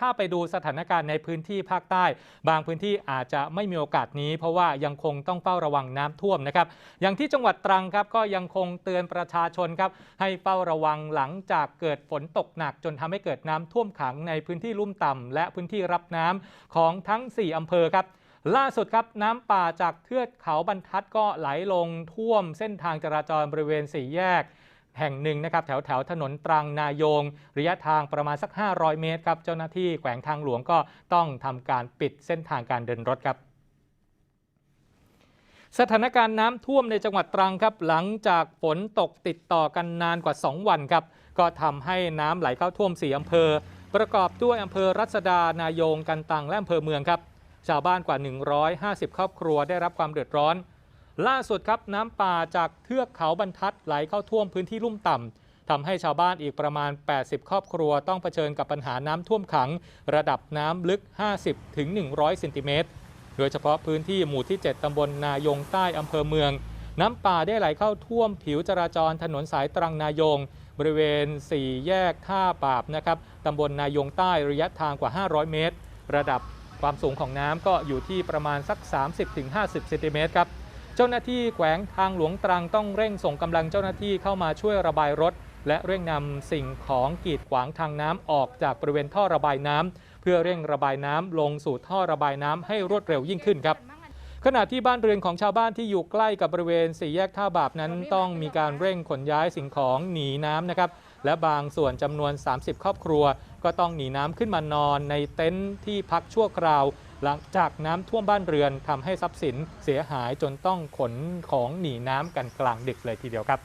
ถ้าไปดูสถานการณ์ในพื้นที่ภาคใต้ บางพื้นที่อาจจะไม่มีโอกาสนี้ เพราะว่ายังคงต้องเฝ้าระวังน้ำท่วมนะครับ อย่างที่จังหวัดตรังครับก็ยังคงเตือนประชาชนครับให้เฝ้าระวังหลังจากเกิดฝนตกหนัก จนทำให้เกิดน้ำท่วมขังในพื้นที่ลุ่มต่ำและพื้นที่รับน้ำของทั้ง 4อำเภอครับล่าสุดครับน้ำป่าจากเทือกเขาบรรทัดก็ไหลลงท่วมเส้นทางจราจรบริเวณสี่แยก แห่งหนึ่งนะครับแถวแถวถนนตรังนายง ระยะทางประมาณสัก 500 เมตรครับเจ้าหน้าที่แขวงทางหลวงก็ต้องทำการปิดเส้นทางการเดินรถครับสถานการณ์น้ำท่วมในจังหวัดตรังครับ หลังจากฝนตกติดต่อกันนานกว่า 2 วันครับ ก็ทำให้น้ำไหลเข้าท่วม4อำเภอ ประกอบด้วยอำเภอรัศดานายงกันตังและอำเภอเมืองครับ ชาวบ้านกว่า 150 ครอบครัวได้รับความเดือดร้อน ล่าสุดครับน้ำป่าจากเทือกเขาบรรทัดไหลเข้าท่วมพื้นที่ลุ่มต่ำทำให้ชาวบ้านอีกประมาณ 80 ครอบครัวต้องเผชิญกับปัญหาน้ำท่วมขัง ระดับน้ำลึก 50ถึง100เซนติเมตรโดยเฉพาะพื้นที่หมู่ที่ 7 ตำบลนายงใต้อำเภอเมือง น้ำป่าได้ไหลเข้าท่วมผิวจราจรถนนสายตรังนายง บริเวณ 4 แยกท่าปาบนะครับตำบลนายงใต้ระยะทางกว่า 500 เมตร ระดับความสูงของน้ำก็อยู่ที่ประมาณสัก 30-50 เซนติเมตรครับ จ้าหน้าที่แขวงทางหลวงตรังต้องเร่งส่งกำลังเจ้าหน้าที่เข้ามาช่วยระบายรถ และเร่งนำสิ่งของกีดขวางทางน้ำออกจากบริเวณท่อระบายน้ำเพื่อเร่งระบายน้ำลงสู่ท่อระบายน้ำให้รวดเร็วยิ่งขึ้นครับขณะที่บ้านเรือนของชาวบ้านที่อยู่ใกล้กับบริเวณสี่แยกท่าบาปนั้นต้องมีการเร่งขนย้ายสิ่งของหนีน้ำนะครับและบางส่วนจำนวน 30 ครอบครัว ก็ต้องหนีน้ำขึ้นมานอนในเต็นท์ที่พักชั่วคราว หลังจากน้ำท่วมบ้านเรือนทำให้ทรัพย์สินเสียหายจนต้องขนของหนีน้ำกันกลางดึกเลยทีเดียวครับ